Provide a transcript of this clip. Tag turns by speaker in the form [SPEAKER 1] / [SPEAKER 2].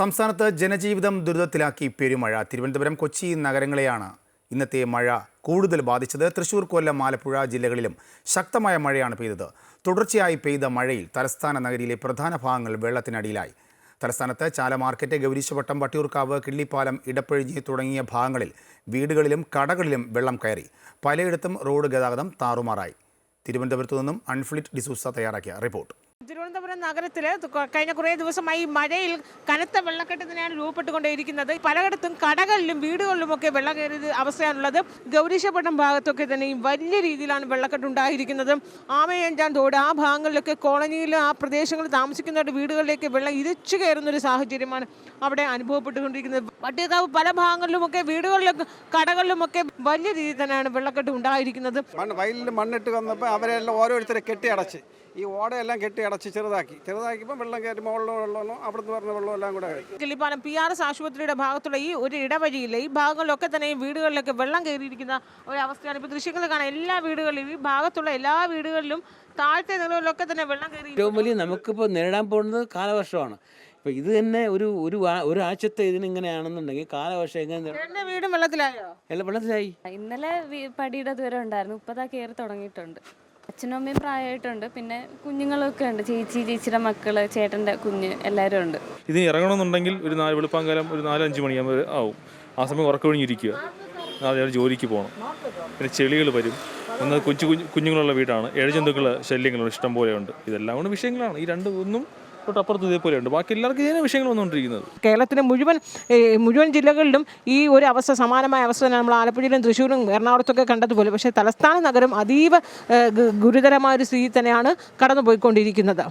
[SPEAKER 1] സംസ്ഥാനത്ത് ജനജീവിതം ദുരിതത്തിലാക്കി പെരുമഴ തിരുവനന്തപുരം കൊച്ചി നഗരങ്ങളെയാണ് ഇന്നത്തെ മഴ കൂടുതൽ ബാധിച്ചത്. തൃശൂർ കൊല്ലം ആലപ്പുഴ ജില്ലകളിലും ശക്തമായ മഴയാണ് പെയ്തത്. തുടർച്ചയായി പെയ്ത മഴയിൽ തലസ്ഥാന നഗരിയിലെ പ്രധാന ഭാഗങ്ങൾ വെള്ളത്തിനടിയിലായി. തലസ്ഥാനത്ത് ചാല മാർക്കറ്റ് ഗൗരീശവട്ടം വട്ടിയൂർക്കാവ് കിള്ളിപ്പാലം ഇടപ്പഴിഞ്ഞി തുടങ്ങിയ ഭാഗങ്ങളിൽ വീടുകളിലും കടകളിലും വെള്ളം കയറി. പലയിടത്തും റോഡ് ഗതാഗതം താറുമാറായി. തിരുവനന്തപുരത്തു നിന്നും അൺഫ്ലിറ്റ് ഡിസൂസ തയ്യാറാക്കിയ റിപ്പോർട്ട്.
[SPEAKER 2] തിരുവനന്തപുരം നഗരത്തിൽ കഴിഞ്ഞ കുറേ ദിവസമായി മഴയിൽ കനത്ത വെള്ളക്കെട്ടത്തിനാണ് രൂപപ്പെട്ടുകൊണ്ടേയിരിക്കുന്നത്. പലയിടത്തും കടകളിലും വീടുകളിലുമൊക്കെ വെള്ളം കയറിയത് അവസ്ഥയാണുള്ളത്. ഗൗരീശപട്ടം ഭാഗത്തൊക്കെ തന്നെ വലിയ രീതിയിലാണ് വെള്ളക്കെട്ട് ഉണ്ടായിരിക്കുന്നത് ആമയഞ്ചാൻ തോട് ആ ഭാഗങ്ങളിലൊക്കെ കോളനിയിൽ ആ പ്രദേശങ്ങളിൽ താമസിക്കുന്നവരുടെ വീടുകളിലേക്ക് വെള്ളം ഇരച്ചു കയറുന്ന ഒരു സാഹചര്യമാണ് അവിടെ അനുഭവപ്പെട്ടുകൊണ്ടിരിക്കുന്നത്. വട്ടിയക്കാവ് പല ഭാഗങ്ങളിലുമൊക്കെ വീടുകളിലൊക്കെ കടകളിലുമൊക്കെ വലിയ രീതിയിൽ തന്നെയാണ് വെള്ളക്കെട്ട് ഉണ്ടായിരിക്കുന്നത്.
[SPEAKER 3] മണ്ണിട്ട് വന്നപ്പോൾ അവരെല്ലാം ഓരോരുത്തരെ കെട്ടി അടച്ച് ഈ ഓടയെല്ലാം കെട്ടി അടച്ച് ചെറുതാക്കി. ചെറുതാക്കിയപ്പോൾ വെള്ളം കയറി മുകളിലെ വെള്ളമോ അവിടുന്ന് പറഞ്ഞ വെള്ളം എല്ലാം കൂടെ
[SPEAKER 2] കിളിപ്പാലം പി ആർ എസ് ആശുപത്രിയുടെ ഭാഗത്തുള്ള ഈ ഒരു ഇടവഴിയിലെ ഈ ഭാഗങ്ങളിലൊക്കെ തന്നെ ഈ വീടുകളിലൊക്കെ വെള്ളം കയറിയിരിക്കുന്ന ഒരവസ്ഥയാണ്. അവസ്ഥയാണ് ഇപ്പോൾ ദൃശ്യങ്ങൾ കാണാൻ എല്ലാ വീടുകളിലും ഈ ഭാഗത്തുള്ള എല്ലാ വീടുകളിലും താഴത്തെ നിലകളിലൊക്കെ തന്നെ വെള്ളം കയറി
[SPEAKER 4] ഏറ്റവും വലിയ നമുക്കിപ്പോൾ നേരിടാൻ പോകുന്നത് കാലവർഷമാണ്. ഇപ്പൊ ഇത് തന്നെ ഒരു ഒരു ഒരാഴ്ചത്തെ ഇതിനിങ്ങനെയാണെന്നുണ്ടെങ്കിൽ കാലവർഷം എങ്ങനെ
[SPEAKER 2] വീടും വെള്ളത്തിലായോ?
[SPEAKER 4] എല്ലാം വെള്ളത്തിലായി.
[SPEAKER 5] ഇന്നലെ പടിയുടെ ദൂരം ഉണ്ടായിരുന്നു. ഇപ്പതാ കയറി തുടങ്ങിയിട്ടുണ്ട്. അച്ഛനും അമ്മയും പ്രായമായിട്ടുണ്ട്. പിന്നെ കുഞ്ഞുങ്ങളൊക്കെ ഉണ്ട്. ചേച്ചി ചേച്ചിയുടെ മക്കൾ ചേട്ടന്റെ കുഞ്ഞ് എല്ലാവരും ഉണ്ട്.
[SPEAKER 6] ഇതിന് ഇറങ്ങണമെന്നുണ്ടെങ്കിൽ ഒരു നാല് വെളുപ്പാങ്കാലം ഒരു നാലഞ്ച് മണിയാകുമ്പോൾ ആവും. ആ സമയം ഉറക്കമൊഴിഞ്ഞിരിക്കുക നാളെ ജോലിക്ക് പോകണം പിന്നെ ചെളികൾ വരും. ഒന്ന് കൊച്ചു കുഞ്ഞു കുഞ്ഞുങ്ങളുള്ള വീടാണ്. ഏഴ് ഇഴജന്തുക്കൾ ശല്യങ്ങളുണ്ട്. ഇഷ്ടം പോലെയുണ്ട്. ഇതെല്ലാം കൊണ്ട് വിഷയങ്ങളാണ്. ഈ രണ്ട് ഒന്നും തൊട്ടപ്പുറത്ത് ഇതേപോലെയുണ്ട്. ബാക്കി എല്ലാവർക്കും ഇതേ വിഷയങ്ങൾ വന്നുകൊണ്ടിരിക്കുന്നത്.
[SPEAKER 2] കേരളത്തിലെ മുഴുവൻ മുഴുവൻ ജില്ലകളിലും ഈ ഒരു അവസ്ഥ സമാനമായ അവസ്ഥ തന്നെ നമ്മൾ ആലപ്പുഴയിലും തൃശ്ശൂരും എറണാകുളത്തൊക്കെ കണ്ടതുപോലെ. പക്ഷേ തലസ്ഥാന നഗരം അതീവ ഗുരുതരമായ ഒരു സ്ഥിതി തന്നെയാണ് കടന്നുപോയിക്കൊണ്ടിരിക്കുന്നത്.